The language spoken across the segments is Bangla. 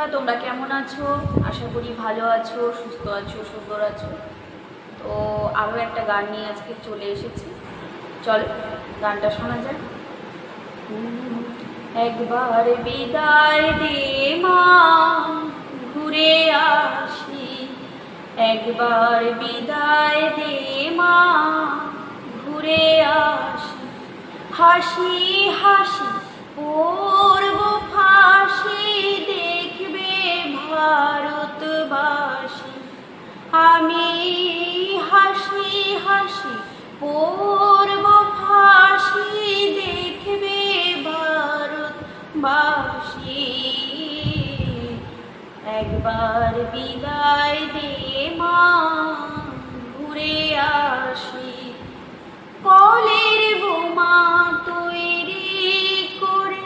বন্ধুরা, তোমরা কেমন আছো? আশা করি ভালো আছো, সুস্থ আছো, সুন্দর আছো। তো আরও একটা গান নিয়ে আজকে চলে এসেছি। চলো, গানটা শোনা যায় একবার বিদায় দে মা, ঘুরে আসি। একবার বিদায় দে মা, ঘুরে আসি। হাসি হাসি পূর্ব ফাঁসি দেখবে ভারতবাসী একবার বিদায় দে মা ঘুরে আসি। কলের বোমা তৈরি করে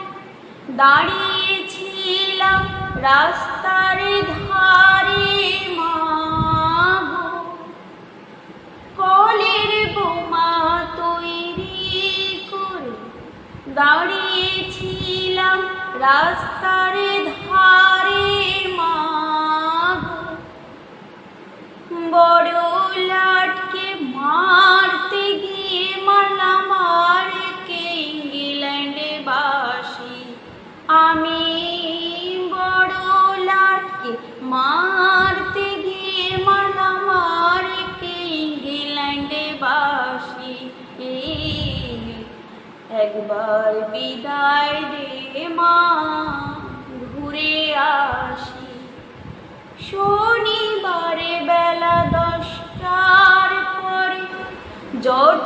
দাঁড়িয়েছিলাম রাস্তার ধারে রাস্তার ধারে মাগো। বড় একবার বিদায় দে মা ঘুরে আসি। শনিবারে বেলা দশটার পরে জর্জ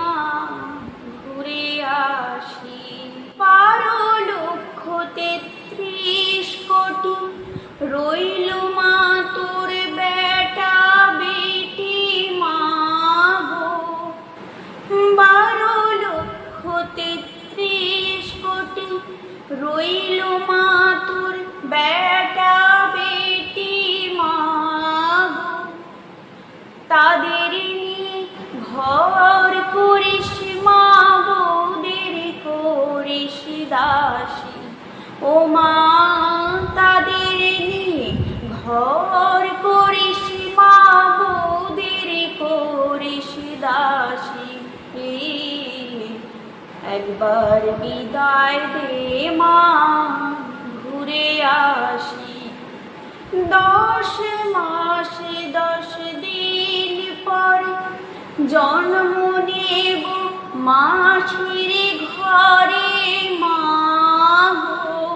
রইল মা বেটা বেটি মা তাদের একবার বিদায় দে মা, ঘুরে আসি। দশ মাস দশ দিন পরে জন্ম নেব মাছির ঘরে মাগো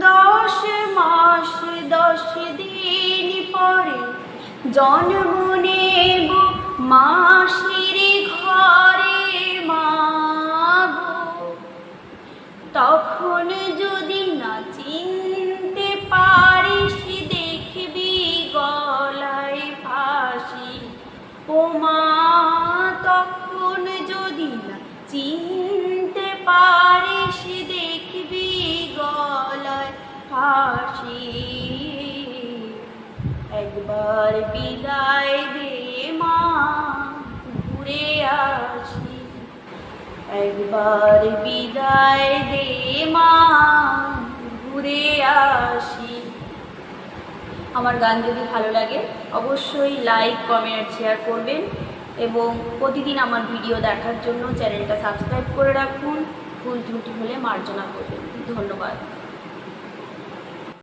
দশ মাস দশ দিন পরে জন্ম নেব মাসির পারিস দেখবি গলায় ফাঁসি। একবার বিদায় দে মা, ঘুরে আসি। একবার বিদায় দে মা, ঘুরে আসি। আমার গান যদি ভালো লাগে, অবশ্যই লাইক কমেন্ট শেয়ার করবেন। এবং প্রতিদিন আমার ভিডিও দেখার জন্য চ্যানেলটা সাবস্ক্রাইব করে রাখুন। ভুল ত্রুটি হলে মার্জনা করবেন। ধন্যবাদ।